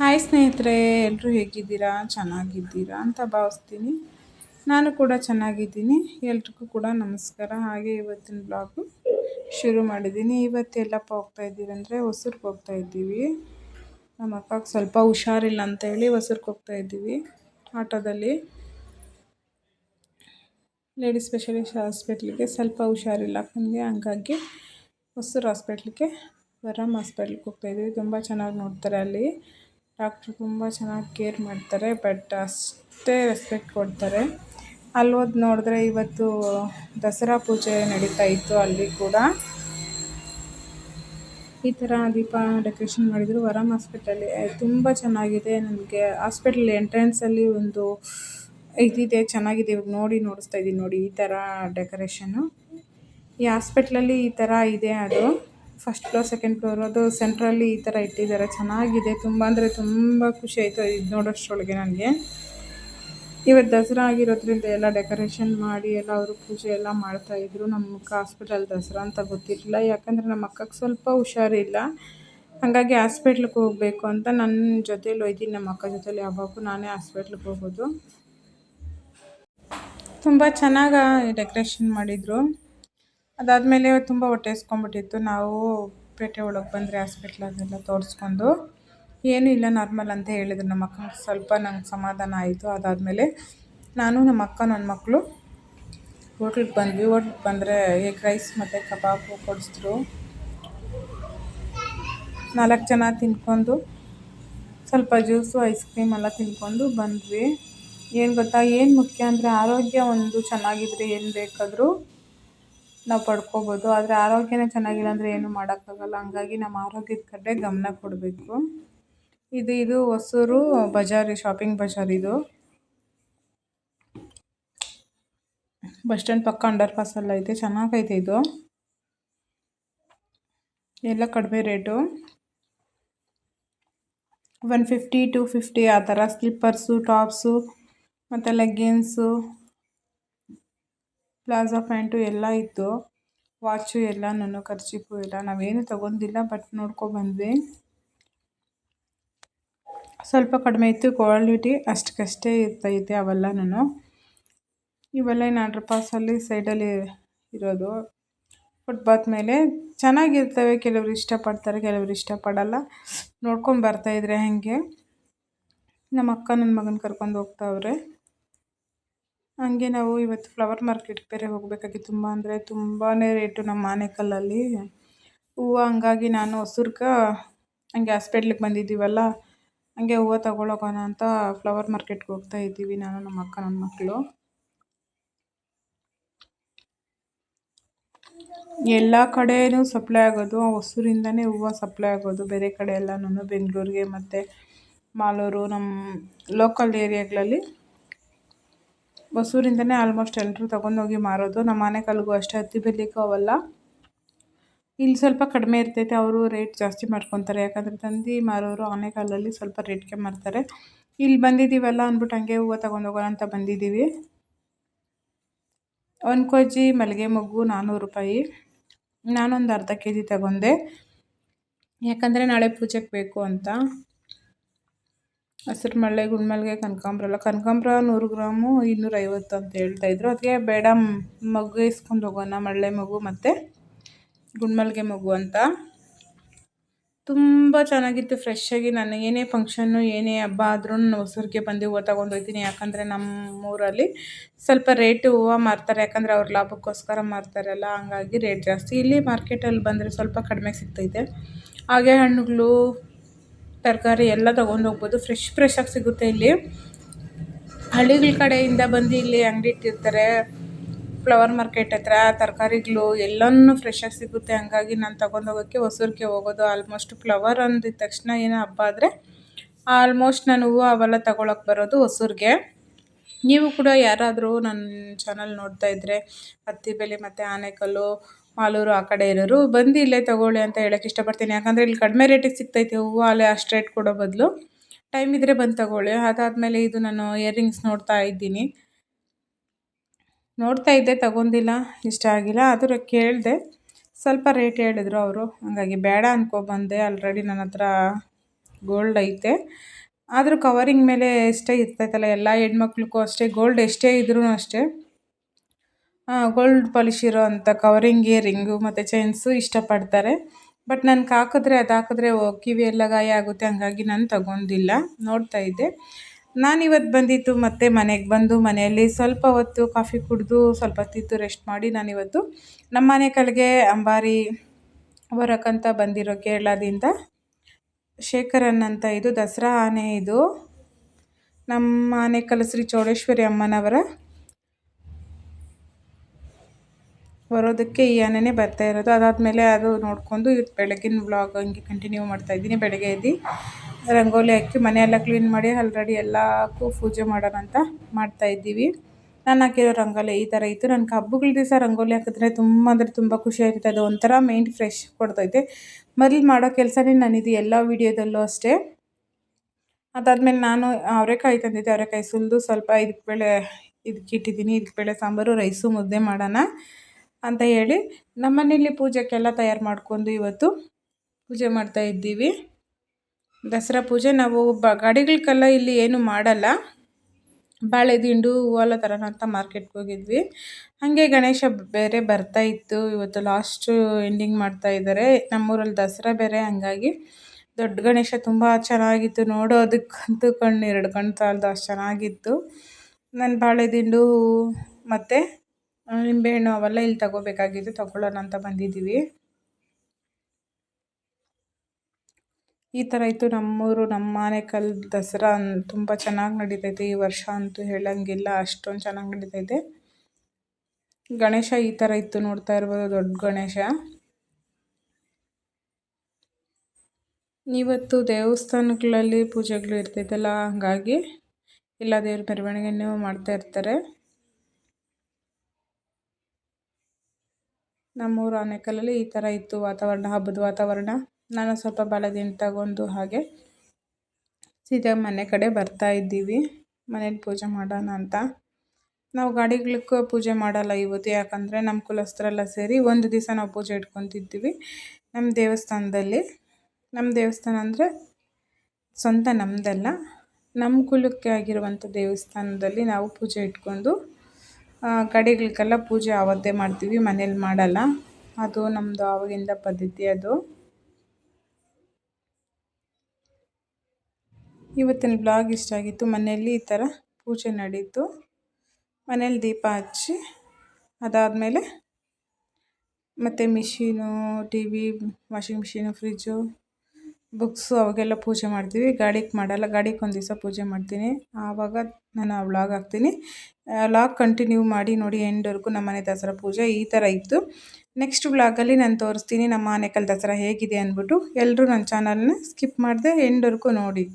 Hi ಸ್ನೇಹಿತರೆ ಎಲ್ಲರೂ ಹೇಗಿದ್ದೀರಾ? ಚೆನ್ನಾಗಿದ್ದೀರಾ ಅಂತ ಭಾವಿಸ್ತೀನಿ. ನಾನು ಕೂಡ ಚೆನ್ನಾಗಿದ್ದೀನಿ. ಎಲ್ರಿಗೂ ಕೂಡ ನಮಸ್ಕಾರ. ಹಾಗೆ ಇವತ್ತಿನ ಬ್ಲಾಗು ಶುರು ಮಾಡಿದ್ದೀನಿ. ಇವತ್ತು ಎಲ್ಲಪ್ಪ ಹೋಗ್ತಾ ಇದ್ದೀವಿ ಅಂದರೆ ಹೊಸೂರ್ಗೆ ಹೋಗ್ತಾ ಇದ್ದೀವಿ. ನಮ್ಮ ಅಕ್ಕಗೆ ಸ್ವಲ್ಪ ಹುಷಾರಿಲ್ಲ ಅಂತ ಹೇಳಿ ಹೊಸೂರ್ಗೆ ಹೋಗ್ತಾ ಇದ್ದೀವಿ ಆಟೋದಲ್ಲಿ. ಲೇಡಿ ಸ್ಪೆಷಲಿಸ್ಟ್ ಹಾಸ್ಪಿಟ್ಲಿಗೆ ಸ್ವಲ್ಪ ಹುಷಾರಿಲ್ಲ. ಅಕ್ಕನಿಗೆ ಹಂಗಾಗಿ ಹೊಸೂರು ಹಾಸ್ಪಿಟ್ಲಿಗೆ ವರಮ್ ಹಾಸ್ಪಿಟ್ಲಿಗೆ ಹೋಗ್ತಾ ಇದ್ದೀವಿ. ತುಂಬ ಚೆನ್ನಾಗಿ ನೋಡ್ತಾರೆ ಅಲ್ಲಿ. ಡಾಕ್ಟ್ರು ತುಂಬ ಚೆನ್ನಾಗಿ ಕೇರ್ ಮಾಡ್ತಾರೆ, ಬಟ್ ಅಷ್ಟೇ ರೆಸ್ಪೆಕ್ಟ್ ಕೊಡ್ತಾರೆ. ಅಲ್ಲಿ ಹೋದ್ ನೋಡಿದ್ರೆ ಇವತ್ತು ದಸರಾ ಪೂಜೆ ನಡೀತಾ ಇತ್ತು ಅಲ್ಲಿ ಕೂಡ. ಈ ಥರ ದೀಪ ಡೆಕೋರೇಷನ್ ಮಾಡಿದರು. ವರಮ್ ಹಾಸ್ಪಿಟಲ್ಲಿ ತುಂಬ ಚೆನ್ನಾಗಿದೆ ನನಗೆ. ಹಾಸ್ಪಿಟಲ್ ಎಂಟ್ರೆನ್ಸಲ್ಲಿ ಒಂದು ಇದಿದೆ, ಚೆನ್ನಾಗಿದೆ. ಇವಾಗ ನೋಡಿ ನೋಡಿಸ್ತಾ ಇದ್ದೀನಿ ನೋಡಿ ಈ ಥರ ಡೆಕೋರೇಷನು. ಈ ಹಾಸ್ಪಿಟ್ಲಲ್ಲಿ ಈ ಥರ ಇದೆ ಅದು. ಫಸ್ಟ್ ಫ್ಲೋರ್ ಸೆಕೆಂಡ್ ಫ್ಲೋರ್ ಅದು ಸೆಂಟ್ರಲ್ಲಿ ಈ ಥರ ಇಟ್ಟಿದ್ದಾರೆ. ಚೆನ್ನಾಗಿದೆ. ತುಂಬ ಅಂದರೆ ತುಂಬ ಖುಷಿ ಆಯಿತು ಇದು ನೋಡೋಷ್ಟರೊಳಗೆ ನನಗೆ. ಇವತ್ತು ದಸರಾ ಆಗಿರೋದ್ರಿಂದ ಎಲ್ಲ ಡೆಕೋರೇಷನ್ ಮಾಡಿ, ಎಲ್ಲ ಅವರು ಪೂಜೆ ಎಲ್ಲ ಮಾಡ್ತಾಯಿದ್ರು ನಮ್ಮ ಹಾಸ್ಪಿಟಲ್ ದಸರಾ ಅಂತ ಗೊತ್ತಿರಲಿಲ್ಲ. ಯಾಕಂದರೆ ನಮ್ಮ ಅಕ್ಕಗೆ ಸ್ವಲ್ಪ ಹುಷಾರಿಲ್ಲ. ಹಾಗಾಗಿ ಹಾಸ್ಪಿಟ್ಲಿಗೆ ಹೋಗಬೇಕು ಅಂತ ನನ್ನ ಜೊತೇಲಿ ಹೋಯ್ತೀನಿ ನಮ್ಮ ಅಕ್ಕ ಜೊತೇಲಿ ಯಾವಾಗೂ ನಾನೇ ಹಾಸ್ಪಿಟ್ಲಿಗೆ ಹೋಗೋದು. ತುಂಬ ಚೆನ್ನಾಗಿ ಡೆಕೋರೇಷನ್ ಮಾಡಿದರು. ಅದಾದಮೇಲೆ ತುಂಬ ಹೊಟ್ಟೆ ಇಸ್ಕೊಂಬಿಟ್ಟಿತ್ತು ನಾವು ಪೇಟೆ ಒಳಗೆ ಬಂದರೆ ಹಾಸ್ಪಿಟ್ಲಾಗೆಲ್ಲ ತೋರಿಸ್ಕೊಂಡು, ಏನೂ ಇಲ್ಲ ನಾರ್ಮಲ್ ಅಂತ ಹೇಳಿದ್ರು ನಮ್ಮ ಅಕ್ಕ ಸ್ವಲ್ಪ ನಂಗೆ ಸಮಾಧಾನ ಆಯಿತು. ಅದಾದಮೇಲೆ ನಾನು ನಮ್ಮ ಅಕ್ಕ ನನ್ನ ಮಕ್ಕಳು ಹೋಟ್ಲಿಗೆ ಬಂದ್ವಿ. ಹೋಟ್ಲಿಗೆ ಬಂದರೆ ಎಗ್ ರೈಸ್ ಮತ್ತು ಕಬಾಬು ಕೊಡಿಸಿದ್ರು. ನಾಲ್ಕು ಜನ ತಿನ್ಕೊಂಡು ಸ್ವಲ್ಪ ಜ್ಯೂಸು, ಐಸ್ ಕ್ರೀಮ್ ಎಲ್ಲ ತಿನ್ಕೊಂಡು ಬಂದ್ವಿ. ಏನು ಗೊತ್ತಾ, ಏನು ಮುಖ್ಯ ಅಂದರೆ ಆರೋಗ್ಯ ಒಂದು ಚೆನ್ನಾಗಿದ್ರೆ ಏನು ಬೇಕಾದರೂ ನಾವು ಪಡ್ಕೋಬೋದು. ಆದರೆ ಆರೋಗ್ಯನೇ ಚೆನ್ನಾಗಿಲ್ಲ ಅಂದರೆ ಏನೂ ಮಾಡೋಕ್ಕಾಗಲ್ಲ. ಹಂಗಾಗಿ ನಮ್ಮ ಆರೋಗ್ಯದ ಕಡೆ ಗಮನ ಕೊಡಬೇಕು. ಇದು ಇದು ಹೊಸೂರು ಬಜಾರ್ ಶಾಪಿಂಗ್ ಬಜಾರ್ ಇದು. ಬಸ್ ಸ್ಟ್ಯಾಂಡ್ ಪಕ್ಕ ಅಂಡರ್ ಎಲ್ಲ ಐತೆ. ಚೆನ್ನಾಗೈತೆ ಇದು. ಎಲ್ಲ ಕಡಿಮೆ rate. One fifty, two fifty ಆ ಥರ. ಸ್ಲಿಪ್ಪರ್ಸು, ಟಾಪ್ಸು, ಮತ್ತು ಲೆಗ್ಗಿನ್ಸು. ಪ್ಲಾಜಾ ಪ್ಯಾಂಟು ಎಲ್ಲ ಇತ್ತು. ವಾಚು ಎಲ್ಲನೂ ಖರ್ಚೀಪು ಎಲ್ಲ ನಾವೇನು ತೊಗೊಂಡಿಲ್ಲ, ಬಟ್ ನೋಡ್ಕೊಬಂದ್ವಿ ಸ್ವಲ್ಪ ಕಡಿಮೆ ಇತ್ತು, ಕ್ವಾಲಿಟಿ ಅಷ್ಟಕ್ಕಷ್ಟೇ ಇರ್ತೈತೆ ನಾನು. ಇವೆಲ್ಲ ಏನು ಆರ್ಡ್ರ್ ಪಾಸಲ್ಲಿ ಸೈಡಲ್ಲಿ ಇರೋದು. ಫುಟ್ಪಾತ್ ಮೇಲೆ ಚೆನ್ನಾಗಿರ್ತವೆ, ಕೆಲವರು ಇಷ್ಟಪಡ್ತಾರೆ, ಕೆಲವರು ಇಷ್ಟಪಡಲ್ಲ. ನೋಡ್ಕೊಂಡು ಬರ್ತಾಯಿದ್ರೆ ಹಾಗೆ. ನಮ್ಮ ಅಕ್ಕ ನನ್ನ ಮಗನ ಕರ್ಕೊಂಡು ಹೋಗ್ತಾವ್ರೆ. ಹಂಗೆ ನಾವು ಇವತ್ತು ಫ್ಲವರ್ ಮಾರ್ಕೆಟ್ಗೆ ಬೇರೆ ಹೋಗಬೇಕಾಗಿತ್ತು ತುಂಬ ಅಂದರೆ ತುಂಬಾ ರೇಟು ನಮ್ಮ ಆನೇಕಲ್ಲಲ್ಲಿ ಹೂವು, ಹಂಗಾಗಿ ನಾನು ಹೊಸೂರ್ಗ ಹಂಗೆ ಹಾಸ್ಪೆಟ್ಲಿಗೆ ಬಂದಿದ್ದೀವಲ್ಲ, ಹಂಗೆ ಹೂವು ತಗೊಳ್ಳೋಗೋಣ ಅಂತ ಫ್ಲವರ್ ಮಾರ್ಕೆಟ್ಗೆ ಹೋಗ್ತಾ ಇದ್ದೀವಿ ನಾನು ನಮ್ಮ ಅಕ್ಕ ನನ್ನ ಮಕ್ಕಳು ಎಲ್ಲ ಕಡೆಯೂ ಸಪ್ಲೈ ಆಗೋದು ಹೊಸೂರಿಂದನೇ ಹೂವು ಸಪ್ಲೈ ಆಗೋದು. ಬೇರೆ ಕಡೆ ಎಲ್ಲನೂ ಬೆಂಗಳೂರಿಗೆ ಮತ್ತು ಮಾಲೂರು ನಮ್ಮ ಲೋಕಲ್ ಏರಿಯಾಗಳಲ್ಲಿ ಹೊಸೂರಿಂದನೇ ಆಲ್ಮೋಸ್ಟ್ ಎಲ್ಲರೂ ತೊಗೊಂಡೋಗಿ ಮಾರೋದು. ನಮ್ಮ ಆನೆಕಲ್ಗೂ ಅಷ್ಟೇ, ಹತ್ತಿ ಬೆಲೆಗೂ ಅವೆಲ್ಲ. ಇಲ್ಲಿ ಸ್ವಲ್ಪ ಕಡಿಮೆ ಇರ್ತೈತೆ, ಅವರು ರೇಟ್ ಜಾಸ್ತಿ ಮಾಡ್ಕೊತಾರೆ. ಯಾಕಂದರೆ ತಂದು ಮಾರೋರು ಆನೆಕಾಲಲ್ಲಿ ಸ್ವಲ್ಪ ರೇಟ್ಗೆ ಮಾರ್ತಾರೆ. ಇಲ್ಲಿ ಬಂದಿದ್ದೀವಲ್ಲ ಅಂದ್ಬಿಟ್ಟು ಹಂಗೆ ಹೂವು ತಗೊಂಡೋಗೋಣ ಅಂತ ಬಂದಿದ್ದೀವಿ. ಒಂದು ಕೆ ಜಿ ಮಲ್ಲಿಗೆ ಮೊಗ್ಗು ನಾನ್ನೂರು ರೂಪಾಯಿ. ನಾನೊಂದು ಅರ್ಧ ಕೆ ಜಿ ತಗೊಂಡೆ. ಯಾಕಂದರೆ ನಾಳೆ ಪೂಜೆಗೆ ಬೇಕು ಅಂತ. ಹಸಿರು ಮಳ್ಳೆ ಗುಂಡ್ಮಲ್ಗೆ ಕನಕಾಂಬ್ರ ಕನಕಾಂಬ್ರ ನೂರು ಗ್ರಾಮು ಇನ್ನೂರೈವತ್ತು ಅಂತ ಹೇಳ್ತಾ ಇದ್ರು. ಅದಕ್ಕೆ ಬೇಡ ಮಗು ಇಸ್ಕೊಂಡು ಹೋಗೋಣ, ಮಳ್ಳೆ ಮಗು ಮತ್ತು ಗುಂಡ್ಮಲ್ಗೆ ಮಗು ಅಂತ. ತುಂಬ ಚೆನ್ನಾಗಿತ್ತು. ಫ್ರೆಶ್ಶಾಗಿ ನಾನು ಏನೇ ಫಂಕ್ಷನ್ನು ಏನೇ ಹಬ್ಬ ಆದ್ರೂ ಹೊಸೂರಿಗೆ ಬಂದು ಹೂವು ತೊಗೊಂಡೋಗ್ತೀನಿ ಯಾಕಂದರೆ ನಮ್ಮ ಊರಲ್ಲಿ ಸ್ವಲ್ಪ ರೇಟು ಹೂವು ಮಾರ್ತಾರೆ. ಯಾಕಂದರೆ ಅವ್ರ ಲಾಭಕ್ಕೋಸ್ಕರ ಮಾರ್ತಾರಲ್ಲ, ಹಂಗಾಗಿ ರೇಟ್ ಜಾಸ್ತಿ. ಇಲ್ಲಿ ಮಾರ್ಕೆಟಲ್ಲಿ ಬಂದರೆ ಸ್ವಲ್ಪ ಕಡಿಮೆ ಸಿಗ್ತೈತೆ. ಹಾಗೆ ಹಣ್ಣುಗಳು ತರಕಾರಿ ಎಲ್ಲ ತೊಗೊಂಡು ಹೋಗ್ಬೋದು. ಫ್ರೆಶ್ ಆಗಿ ಸಿಗುತ್ತೆ ಇಲ್ಲಿ. ಹಳ್ಳಿಗಳ ಕಡೆಯಿಂದ ಬಂದು ಇಲ್ಲಿ ಅಂಗಡಿ ಇಟ್ಟಿರ್ತಾರೆ. ಫ್ಲವರ್ ಮಾರ್ಕೆಟ್ ಹತ್ರ ತರಕಾರಿಗಳು ಎಲ್ಲನೂ ಆಗಿ ಸಿಗುತ್ತೆ. ಹಂಗಾಗಿ ನಾನು ತಗೊಂಡು ಹೋಗೋಕ್ಕೆ ಹೊಸೂರಿಗೆ ಹೋಗೋದು ಆಲ್ಮೋಸ್ಟ್ ಫ್ಲವರ್ ಅಂದಿದ ತಕ್ಷಣ ಏನೋ ಹಬ್ಬ ಆದರೆ ಆಲ್ಮೋಸ್ಟ್ ನಾನು ಹೂವು ಅವೆಲ್ಲ ತಗೊಳಕ್ಕೆ ಬರೋದು ಹೊಸೂರಿಗೆ. ನೀವು ಕೂಡ ಯಾರಾದರೂ ನನ್ನ ಚಾನಲ್ ನೋಡ್ತಾ ಇದ್ದರೆ ಹತ್ತಿಬೆಲೆ ಮತ್ತು ಆನೆಕಲ್ಲು, ಮಾಲೂರು ಆ ಕಡೆ ಇರೋರು, ಬಂದು ಇಲ್ಲೇ ತೊಗೊಳ್ಳಿ ಅಂತ ಹೇಳೋಕ್ಕೆ ಇಷ್ಟಪಡ್ತೀನಿ. ಯಾಕಂದರೆ ಇಲ್ಲಿ ಕಡಿಮೆ ರೇಟಿಗೆ ಸಿಗ್ತೈತೆ. ಹೂವು ಅಲ್ಲೇ ಅಷ್ಟು ರೇಟ್ ಕೊಡೋ ಬದಲು. ಟೈಮ್ ಇದ್ದರೆ ಬಂದು ತಗೊಳ್ಳಿ. ಅದಾದಮೇಲೆ ಇದು ನಾನು ಇಯರಿಂಗ್ಸ್ ನೋಡ್ತಾ ಇದ್ದೀನಿ. ನೋಡ್ತಾ ಇದ್ದೆ, ತಗೊಂಡಿಲ್ಲ. ಇಷ್ಟ ಆಗಿಲ್ಲ. ಆದರೆ ಕೇಳಿದೆ. ಸ್ವಲ್ಪ ರೇಟ್ ಹೇಳಿದ್ರು ಅವರು. ಹಾಗಾಗಿ ಬೇಡ ಅಂದ್ಕೊಬಂದೆ ಆಲ್ರೆಡಿ ನನ್ನ ಹತ್ರ ಗೋಲ್ಡ್ ಐತೆ. ಆದರೂ ಕವರಿಂಗ್ ಮೇಲೆ ಎಷ್ಟೇ ಇರ್ತೈತಲ್ಲ, ಎಲ್ಲ ಹೆಣ್ಮಕ್ಳಿಗೂ ಅಷ್ಟೇ ಗೋಲ್ಡ್ ಎಷ್ಟೇ ಇದ್ರೂ ಅಷ್ಟೇ ಗೋಲ್ಡ್ ಪಾಲಿಶ್ ಇರೋ ಅಂಥ ಕವರಿಂಗ್ ಇಯರಿಂಗು ಮತ್ತು ಚೈನ್ಸು ಇಷ್ಟಪಡ್ತಾರೆ. ಬಟ್ ನನಗೆ ಹಾಕಿದ್ರೆ ಅದು ಹಾಕಿದ್ರೆ ಕಿವಿ ಎಲ್ಲ ಗಾಯ ಆಗುತ್ತೆ, ಹಂಗಾಗಿ ನಾನು ತಗೊಂಡಿಲ್ಲ. ನೋಡ್ತಾ ಇದ್ದೆ. ನಾನಿವತ್ತು ಬಂದಿತ್ತು ಮತ್ತೆ ಮನೆಗೆ ಬಂದು ಮನೆಯಲ್ಲಿ ಸ್ವಲ್ಪ ಹೊತ್ತು ಕಾಫಿ ಕುಡಿದು ಸ್ವಲ್ಪ ಹೊತ್ತಿತ್ತು ರೆಸ್ಟ್ ಮಾಡಿ ನಾನಿವತ್ತು ನಮ್ಮ ಮನೆ ಕಡೆಗೆ ಅಂಬಾರಿ ಬರೋಕ್ಕಂತ ಬಂದಿರೋ ಕೇರಳದಿಂದ ಶೇಖರನ್ ಅಂತ ಇದು, ದಸರಾ ಆನೆ ಇದು. ನಮ್ಮ ಆನೆ ಶ್ರೀ ಚೌಡೇಶ್ವರಿ ಅಮ್ಮನವರ ಬರೋದಕ್ಕೆ ಈ ಆನೆನೇ ಬರ್ತಾ ಇರೋದು. ಅದಾದಮೇಲೆ ಅದು ನೋಡಿಕೊಂಡು ಬೆಳಗಿನ ವ್ಲಾಗ್ ಹಂಗೆ ಕಂಟಿನ್ಯೂ ಮಾಡ್ತಾ ಇದ್ದೀನಿ. ಬೆಳಗ್ಗೆ ಎದ್ದು ರಂಗೋಲಿ ಹಾಕಿ ಮನೆಯೆಲ್ಲ ಕ್ಲೀನ್ ಮಾಡಿ ಆಲ್ರೆಡಿ ಎಲ್ಲಕ್ಕೂ ಪೂಜೆ ಮಾಡೋಣ ಅಂತ ಮಾಡ್ತಾಯಿದ್ದೀವಿ ನಾನು ಹಾಕಿರೋ ರಂಗೋಲಿ ಈ ಥರ ಇತ್ತು. ನನಗೆ ಹಬ್ಬಗಳ ದಿವಸ ರಂಗೋಲಿ ಹಾಕಿದ್ರೆ ತುಂಬ ಅಂದರೆ ತುಂಬ ಖುಷಿ ಆಗುತ್ತೆ ಅದು ಒಂಥರ ಮೈಂಡ್ ಫ್ರೆಶ್ ಕೊಡ್ತೈತೆ. ಮೊದಲು ಮಾಡೋ ಕೆಲಸನೇ ನಾನಿದು ಎಲ್ಲ ವೀಡಿಯೋದಲ್ಲೂ ಅಷ್ಟೇ. ಅದಾದಮೇಲೆ ನಾನು ಅವರೆಕಾಯಿ ತಂದಿದ್ದೆ. ಅವರೆಕಾಯಿ ಸುಲಿದು ಸ್ವಲ್ಪ ಇದಕ್ಕೆ ಬೇಳೆ ಇದಕ್ಕೆ ಇಟ್ಟಿದ್ದೀನಿ. ಇದಕ್ಕೆ ಬೇಳೆ ಸಾಂಬಾರು, ರೈಸು, ಮುದ್ದೆ ಮಾಡೋಣ ಅಂತ ಹೇಳಿ ನಮ್ಮನೇಲಿ ಪೂಜೆಗೆಲ್ಲ ತಯಾರು ಮಾಡ್ಕೊಂಡು ಇವತ್ತು ಪೂಜೆ ಮಾಡ್ತಾ ಇದ್ದೀವಿ. ದಸರಾ ಪೂಜೆ ನಾವು ಬ ಗಾಡಿಗಳಿಗೆಲ್ಲ ಇಲ್ಲಿ ಏನು ಮಾಡಲ್ಲ. ಬಾಳೆ ದಿಂಡು ಹೂವೆಲ್ಲ ತರೋಣ ಅಂತ ಮಾರ್ಕೆಟ್ಗೆ ಹೋಗಿದ್ವಿ. ಹಾಗೆ ಗಣೇಶ ಬೇರೆ ಬರ್ತಾ ಇತ್ತು. ಇವತ್ತು ಲಾಸ್ಟು ಎಂಡಿಂಗ್ ಮಾಡ್ತಾ ಇದ್ದಾರೆ ನಮ್ಮೂರಲ್ಲಿ ದಸರಾ ಬೇರೆ, ಹಂಗಾಗಿ ದೊಡ್ಡ ಗಣೇಶ ತುಂಬ ಚೆನ್ನಾಗಿತ್ತು. ನೋಡೋದಕ್ಕಂತೂ ಕಣ್ಣು, ಎರಡು ಕಣ್ಣು ಸಾಲದು ಅಷ್ಟು ಚೆನ್ನಾಗಿತ್ತು. ನಾನು ಬಾಳೆ ದಿಂಡು ಮತ್ತು ನಿಂಬೆಹಣ್ಣು ಅವೆಲ್ಲ ಇಲ್ಲಿ ತಗೋಬೇಕಾಗಿತ್ತು ತಗೊಳ್ಳೋಣ ಅಂತ ಬಂದಿದ್ದೀವಿ. ಈ ಥರ ಇತ್ತು. ನಮ್ಮೂರು, ನಮ್ಮ ಆನೇಕಲ್ ದಸರಾ ತುಂಬ ಚೆನ್ನಾಗಿ ನಡೀತೈತೆ. ಈ ವರ್ಷ ಅಂತೂ ಹೇಳಂಗಿಲ್ಲ, ಅಷ್ಟೊಂದು ಚೆನ್ನಾಗಿ ನಡೀತೈತೆ. ಗಣೇಶ ಈ ಥರ ಇತ್ತು ನೋಡ್ತಾ ಇರ್ಬೋದು, ದೊಡ್ಡ ಗಣೇಶ. ಇವತ್ತು ದೇವಸ್ಥಾನಗಳಲ್ಲಿ ಪೂಜೆಗಳು ಇರ್ತೈತಲ್ಲ, ಹಾಗಾಗಿ ಎಲ್ಲ ದೇವ್ರ ಮೆರವಣಿಗೆನೂ ಮಾಡ್ತಾ ಇರ್ತಾರೆ. ನಮ್ಮೂರು ಆನೇಕಲ್ಲಲ್ಲಿ ಈ ಥರ ಇತ್ತು ವಾತಾವರಣ, ಹಬ್ಬದ ವಾತಾವರಣ. ನಾನು ಸ್ವಲ್ಪ ಬಲದಿಂದ ತಗೊಂಡು ಹಾಗೆ ಸೀದಾ ಮನೆ ಕಡೆ ಬರ್ತಾ ಇದ್ದೀವಿ. ಮನೇಲಿ ಪೂಜೆ ಮಾಡೋಣ ಅಂತ. ನಾವು ಗಾಡಿಗಳಿಗೂ ಪೂಜೆ ಮಾಡಲ್ಲ ಇವತ್ತು, ಯಾಕಂದರೆ ನಮ್ಮ ಕುಲಸ್ಥರೆಲ್ಲ ಸೇರಿ ಒಂದು ದಿವಸ ನಾವು ಪೂಜೆ ಇಟ್ಕೊತಿದ್ದೀವಿ. ನಮ್ಮ ದೇವಸ್ಥಾನದಲ್ಲಿ, ನಮ್ಮ ದೇವಸ್ಥಾನ ಅಂದರೆ ಸ್ವಂತ ನಮ್ಮದಲ್ಲ ನಮ್ಮ ಕುಲಕ್ಕೆ ಆಗಿರುವಂಥ ದೇವಸ್ಥಾನದಲ್ಲಿ ನಾವು ಪೂಜೆ ಇಟ್ಕೊಂಡು ಗಾಡಿಗಳಿಗೆಲ್ಲ ಪೂಜೆ ಆವತ್ತೇ ಮಾಡ್ತೀವಿ, ಮನೇಲಿ ಮಾಡಲ್ಲ. ಅದು ನಮ್ಮದು ಆವಾಗಿಂದ ಪದ್ಧತಿ ಅದು. ಇವತ್ತಿನ ಬ್ಲಾಗ್ ಇಷ್ಟ ಆಗಿತ್ತು. ಮನೆಯಲ್ಲಿ ಈ ಥರ ಪೂಜೆ ನಡೀತು. ಮನೇಲಿ ದೀಪ ಹಚ್ಚಿ, ಅದಾದಮೇಲೆ ಮತ್ತು machine T V washing machine fridge books ಅವಾಗೆಲ್ಲ ಪೂಜೆ ಮಾಡ್ತೀವಿ. ಗಾಡಿಗೆ ಮಾಡಲ್ಲ, ಗಾಡಿಗೆ ಒಂದು ದಿವಸ ಪೂಜೆ ಮಾಡ್ತೀನಿ. ಆವಾಗ ನಾನು ವ್ಲಾಗ್ ಹಾಕ್ತೀನಿ. ವ್ಲಾಗ್ ಕಂಟಿನ್ಯೂ ಮಾಡಿ ನೋಡಿ ಎಂಡ್ವರೆಗೂ ನಮ್ಮ ಮನೆ ದಸರಾ ಪೂಜೆ ಈ ಥರ ಇತ್ತು. ನೆಕ್ಸ್ಟ್ ವ್ಲಾಗಲ್ಲಿ ನಾನು ತೋರಿಸ್ತೀನಿ. ನಮ್ಮ ಆನೆಕಲ್ ದಸರಾ ಹೇಗಿದೆ ಅಂದ್ಬಿಟ್ಟು ಎಲ್ಲರೂ ನನ್ನ ಚಾನಲ್ನ ಸ್ಕಿಪ್ ಮಾಡಿದೆ ಎಂಡ್ವರೆಗೂ ನೋಡಿ.